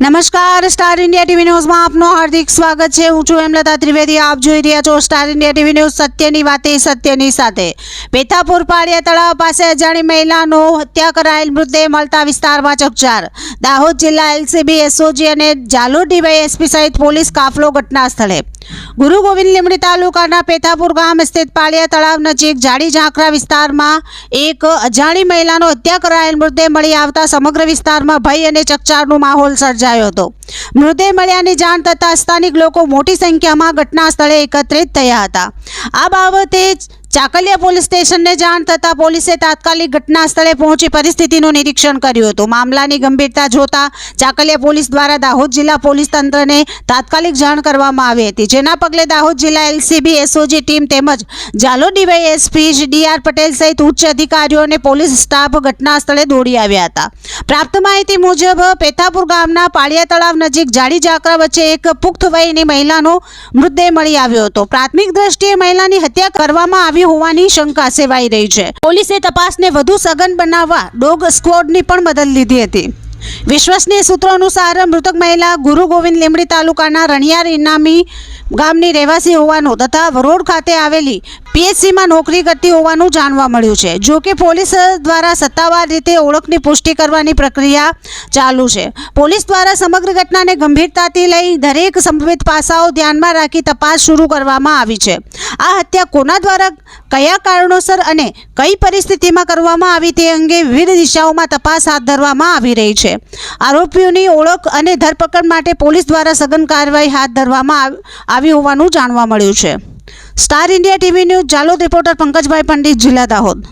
નમસ્કાર, star India TV ન્યૂઝમાં આપનું હાર્દિક સ્વાગત છે. હું છું હેમલતા ત્રિવેદી. આપ જોઈ રહ્યા છો સ્ટાર ઇન્ડિયા ટીવી ન્યૂઝ સત્યની વાતે, સત્યની સાથે. પેથાપુર પાળિયા તળાવ પાસે અજાણી મહિલાનો હત્યા કરાયેલ મૃતદેહ મળતા વિસ્તારમાં ચકચાર. દાહોદ જિલ્લા એલસીબી એસઓજી અને જાલોર ડીવાયએસપી સહિત પોલીસ કાફલો ઘટના સ્થળે ગુરુ ગોવિંદ લીમડી તાલુકાના પેથાપુર ગામ સ્થિત પાળિયા તળાવ નજીક જાડી ઝાંખરા વિસ્તારમાં એક અજાણી મહિલાનો હત્યા કરાયેલ મૃતદેહ મળી આવતા સમગ્ર વિસ્તારમાં ભય અને ચકચારનો માહોલ સર્જાયો હતો. મૃતદેહ મળ્યાની જાણ થતાં સ્થાનિક લોકો મોટી સંખ્યામાં ઘટના સ્થળે એકત્રિત થયા હતા. આ બાબતે ચાકલિયા પોલીસ સ્ટેશનને જાણ થતાં પોલીસે તાત્કાલિક ઘટના સ્થળે પહોંચી પરિસ્થિતિનું નિરીક્ષણ કર્યું હતું. મામલાની ગંભીરતા જોતા ચાકલિયા પોલીસ દ્વારા દાહોદ જિલ્લા પોલીસ તંત્રને તાત્કાલિક જાણ કરવામાં આવી હતી. જેના પગલે દાહોદ જિલ્લા એલસીબી, એસઓજી ટીમ તેમજ જાલોર ડીવાયએસપી ડીઆર પટેલ સહિત ઉચ્ચ અધિકારીઓ અને પોલીસ સ્ટાફ ઘટના સ્થળે દોડી આવ્યા હતા. પ્રાપ્ત માહિતી મુજબ પેથાપુર ગામના પાળિયા તળાવ નજીક જાડી ઝાકરા વચ્ચે એક પુખ્ત વયની મહિલાનો મૃતદેહ મળી આવ્યો હતો. પ્રાથમિક દ્રષ્ટિએ મહિલાની હત્યા કરવામાં આવી હોવાની શંકા સેવાઈ રહી છે. પોલીસે તપાસને વધુ સઘન બનાવવા ડોગ સ્ક્વોડની પણ મદદ લીધી હતી. વિશ્વસનીય સૂત્રો અનુસાર મૃતક મહિલા ગુરુ ગોવિંદ લીંબડી તાલુકાના રણિયાર ઇનામી ગામની રહેવાસી હોવાનું તથા વરોડ ખાતે આવેલી પીએચસીમાં નોકરી કરતી હોવાનું જાણવા મળ્યું છે. જો કે પોલીસ દ્વારા સત્તાવાર રીતે ઓળખની પુષ્ટિ કરવાની પ્રક્રિયા ચાલુ છે. પોલીસ દ્વારા સમગ્ર ઘટનાને ગંભીરતાથી લઈ દરેક સંભવિત પાસાઓ ધ્યાનમાં રાખી તપાસ શરૂ કરવામાં આવી છે. આ હત્યા કોના દ્વારા, કયા કારણોસર અને કઈ પરિસ્થિતિમાં કરવામાં આવી તે અંગે વિવિધ દિશાઓમાં તપાસ હાથ ધરવામાં આવી રહી છે. આરોપીઓની ઓળખ અને ધરપકડ માટે પોલીસ દ્વારા સઘન કાર્યવાહી હાથ ધરવામાં આવી હોવાનું જાણવા મળ્યું છે. Star India TV news, Jhalod, reporter Pankajbhai Pandit, જિલ્લા દાહોદ.